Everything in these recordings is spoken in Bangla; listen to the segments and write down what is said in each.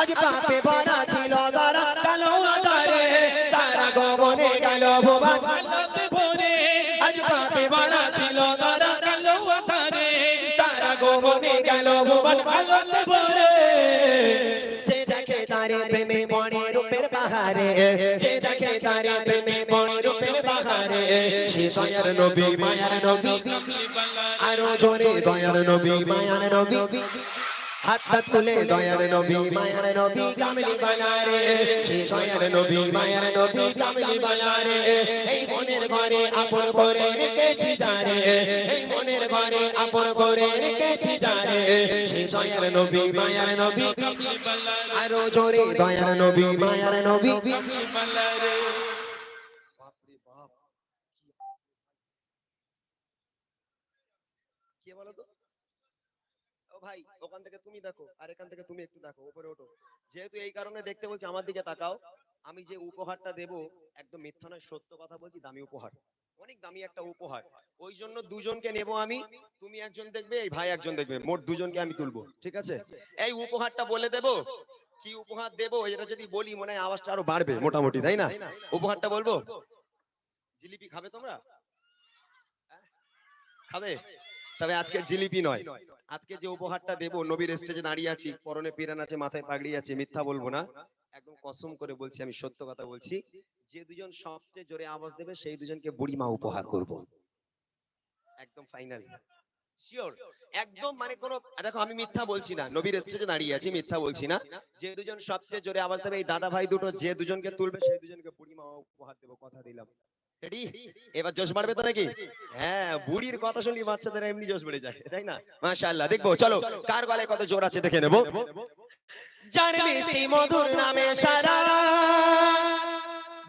আজ পাপে ভরা ছিল তারা কালো আধারে তারা গোবনে গেল ভুবন। ভরে আজ পাপে ভরা ছিল তারা কালো আধারে তারা গোবনে গেল ভুবন। ভরে যে দেখে তারে প্রেমে মনে রূপের বাহারে যে দেখে তারে প্রেমে মনে রূপের বাহারে সে দয়ার নবী মায়ার নবী আরও জোরে দয়ার নবী। মায়ার নবী। হাতটা তুলে দয়ার নবী, মায়ার নবী কামলি বানারে। সে দয়ার নবী, মায়ার নবী কামলি বানারে। এই মনের ঘরে আপন করে রেখেছি জারে এই মনের ঘরে আপন করে রেখেছি জারে সে দয়ার নবী, মায়ার নবী কামলি বালা আরও জোরে, দয়ার নবী, মায়ার নবী কামলি বালা রে বাপরে বাপ কে বলো তো? ভাই, ওখান থেকে তুমি দেখো, আর এখান থেকে তুমি একটু দেখো, উপরে ওঠো। যেহেতু এই কারণে দেখতে বলছি, আমার দিকে তাকাও। আমি যে উপহারটা দেব, একদম মিথ্যা নয়, সত্য কথা বলছি, দামি উপহার। অনেক দামি একটা উপহার। ওই জন্য দুজনকে নেব আমি, তুমি একজন দেখবে, এই ভাই একজন দেখবে, মোট দুজনকে আমি তুলবো, ঠিক আছে? এই উপহারটা বলে দেব, কি উপহার দেব, এটা যদি বলি, মনে হয় আওয়াজটা আরও বাড়বে, মোটামুটি, তাই না? উপহারটা বলব? জিলিপি খাবে তোমরা? হ্যাঁ? খাবে? তবে আজকে জিলিপি নয়। আজকে যে উপহারটা দেব নবীর স্টেজে দাঁড়িয়ে আছি পরনে পিরান আছে মাথায় পাগড়ি আছে মিথ্যা বলব না। একদম কসম করে বলছি আমি সত্য কথা বলছি যে দুজন সবচেয়ে জোরে আওয়াজ দেবে সেই দুজনকে বুড়িমা উপহার করব। একদম ফাইনাল শিওর একদম মানে কোনো দেখো আমি মিথ্যা বলছি না নবীর স্টেজে দাঁড়িয়ে আছি মিথ্যা বলছি না। যে দুজন সবচেয়ে জোরে আওয়াজ দেবে এই দাদা ভাই দুটো যে দুজনকে তুলবে সেই দুজনকে বুড়িমা উপহার দেবো কথা দিলাম। রেডি? এবার জোশ বাড়বে তো নাকি? হ্যাঁ বুড়ির কথা শুনলি, বাচ্চাদের এমনি জোশ বেড়ে যায়, তাই না? মাশাআল্লাহ, দেখব, চলো, কার কত জোর আছে দেখে নেব। মিষ্টি মধুর নামে সারা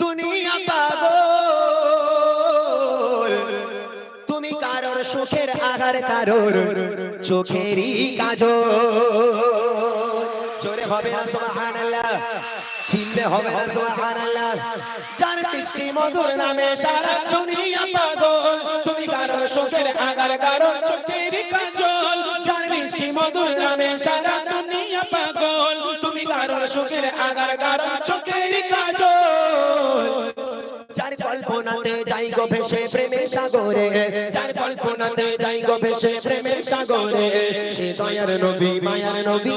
দুনিয়া পাগল, তুমি কারোর সুখের আঘার কারোর চোখেরই কাজল। জোরে হবে না সুবহানাল্লাহ। চিনলে হবে না সুবহানাল্লাহ। যার মিষ্টি মধুর নামে সারা দুনিয়া পাগল। তুমি কারোর সুখের আঘার কারোর চোখেরই কাজল। যার মিষ্টি মধুর নামে সারা দুনিয়া পাগল। তুমি কারোর সুখের আঘার কারোর চোখেরই কাজল। কল্পনাতে যাই গো ভেসে প্রেমের সাগরে। যার কল্পনাতে যাই গো ভেসে প্রেমের সাগরে। সে দয়ার নবী মায়ার নবী।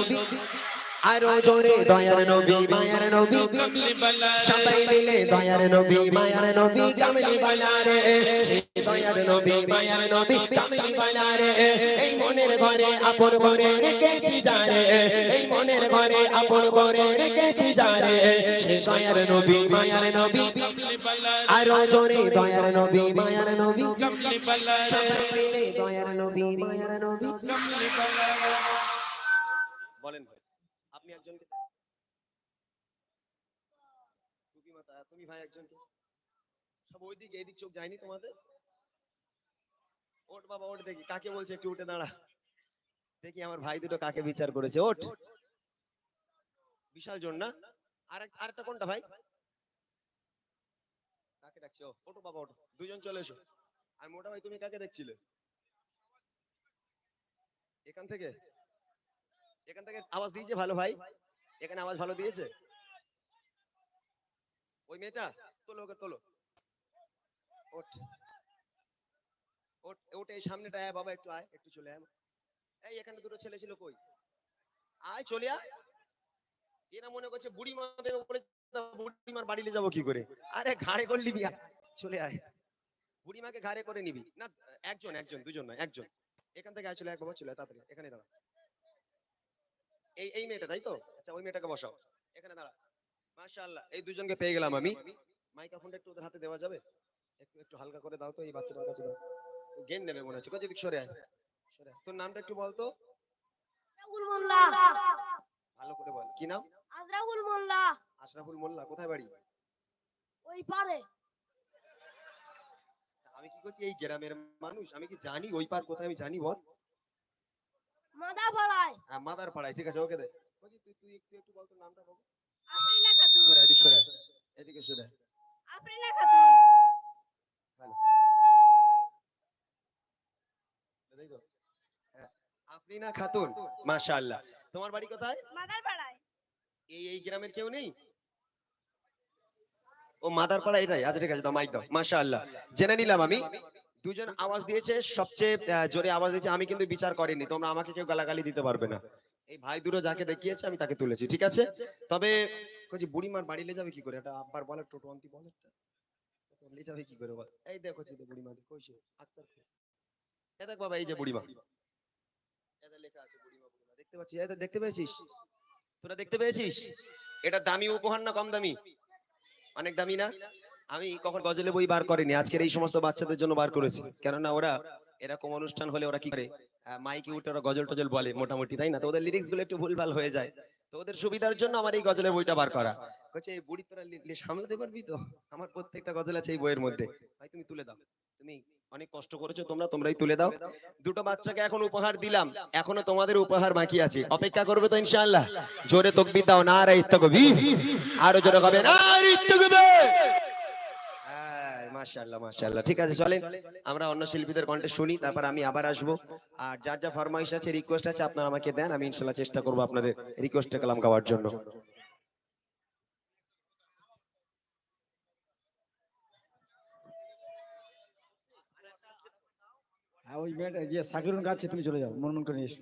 আরও জোরে, দয়ার নবী, মায়ার নবী। সবাই মিলে দয়ার নবী এই মনের ঘরে আপন ঘরে এই মনের ঘরে আপন ঘরে রেখেছি জোরে দয়ার দয়ার নবী, মায়ার নবী। কামলি বালা বলেন আপনি একজনকে মাথা তুমি ভাই একজনকে। সব ওই দিকে এদিক চোখ যায়নি তোমাদের? ওঠ বাবা, ওঠ দেখি, কাকে বলছে একটু উঠে দাঁড়া। দেখি আমার ভাই দুটো কাকে বিচার করেছে, ওঠ। বিশাল জন না? আর আরেকটা কোনটা ভাই? কাকে ডাকছে? ও, ওঠো বাবা, ওঠো। দুজন চলে এসো। আর মোটা ভাই, তুমি কাকে দেখছিলে? এখান থেকে? এখান থেকে আওয়াজ দিয়েছে ভালো ভাই। এখানে আওয়াজ ভালো দিয়েছে। ওই মেয়েটা, তোলো ওকে, তোলো। ওঠ। এই সামনেটা আয় বাবা, একটু আয়, একটু চলে আয়। এই, এখানে দুটো ছেলে ছিল কই? আয়, চলে আয়। মনে করছে বুড়ি মাদের উপরে বুড়িমার বাড়িতে যাব কি করে? আরে, ঘাড়ে করে নিবি। চলে আয়। বুড়িমাকে ঘাড়ে করে নিবি। না, একজন একজন, দুজন নয়, একজন। এখান থেকে আয়, চলে আয়, বাবা, চলে তাড়াতাড়ি, এখানে দাঁড়া। এই এই মেয়েটা তাই তো? আচ্ছা ওই মেয়েটাকে বসাও। এখানে দাঁড়া। মাশাআল্লাহ এই দুজনকে পেয়ে গেলাম আমি। মাইক্রোফোনটা একটু ওদের হাতে দেওয়া যাবে? একটু একটু হালকা করে দাও তো এই বাচ্চাটার কাছে দাও। গেন নেবে মনে হচ্ছে। কোথায় সরে আয়। সরে তোর নামটা একটু বল তো। আজরাউল মোল্লা। ভালো করে বল। কি নাম? আজরাউল মোল্লা। আশরাফুল মোল্লা কোথায় বাড়ি? ওই পারে। আমি কি করছি? এই গ্রামের মানুষ। আমি কি জানি ওই পার কোথায়? আমি জানি বল। মাদা পাড়ায় হ্যাঁ মাদার পাড়ায় ঠিক আছে ওকে দে। বলছি তুই তুই একটু একটু বল তোর নামটা বল। আফরিনা খাতুন। সরে এদিকে সরে। এদিকে সরে। আফরিনা খাতুন। ভালো এই তো। হ্যাঁ, আফরিনা খাতুন। মাশাআল্লাহ। তোমার বাড়ি কোথায়? মাদার পাড়ায় এই গ্রামের কেউ নেই? ও মাদার পাড়া এটাই আচ্ছা ঠিক আছে দাও মাইক দাও। মাশাআল্লাহ। জেনে নিলাম আমি। দুজন আওয়াজ দিয়েছে, সবচেয়ে জোরে আওয়াজ দিয়েছে, আমি কিন্তু বিচার করিনি, তোমরা আমাকে কেউ গালাগালি দিতে পারবে না। এই ভাই দুটো যাকে দেখিয়েছে, আমি তাকে তুলেছি, ঠিক আছে? তবে কইছি বুড়িমার বাড়ি লে যাবে কি করে? এটা আব্বার বলে, টোটো অন্তি বলে যাবে কি করে? বল। এই দেখো বুড়িমা কইছে? দেখ বাবা, এই যে বুড়িমা। লেখা আছে দেখতে পাচ্ছিস দেখতে পেয়েছিস? তোরা দেখতে পেয়েছিস? এটা দামি উপহার না কম দামি? অনেক দামি না? আমি কখন গজলে বই বার করিনি, আজকের এই সমস্ত বাচ্চাদের জন্য বার করেছি। কেননা ওরা এরকম অনুষ্ঠান হলে ওরা কি করে? মাইকে উঠে ওরা গজল টজল বলে মোটামুটি, তাই না? তো ওদের লিরিক্সগুলো একটু ভুলভাল হয়ে যায়। তো ওদের সুবিধার জন্য আমার এই গজলের বইটা বার করা। বলছে এই বুড়ি তোরা সামলাতে পারবি তো? আমার প্রত্যেকটা গজল আছে এই বইয়ের মধ্যে। ভাই, তুমি তুলে দাও। তুমি অনেক কষ্ট করেছ, তোমরা তোমরাই তুলে দাও। দুটো বাচ্চাকে এখন উপহার দিলাম। এখনও তোমাদের উপহার বাকি আছে। অপেক্ষা করবে তো ইনশাআল্লাহ। জোরে তকবির দাও না রে ইত্তকবি আরও জোরে হবে না রে ইত্তকবি ঠিক আছে, চলেন। আমরা অন্য শিল্পীদের কণ্ঠে শুনি, তারপর আমি আবার আর যার যা ফরমাইশ আছে রিকোয়েস্ট আছে, আপনারা আমাকে দেন, আমি চেষ্টা করব আপনাদের কালাম গাওয়ার জন্য। হ্যাঁ ওই মেয়েটা ইয়ে সাকিরুন গাছে তুমি চলে যাও মন মন করে এসো।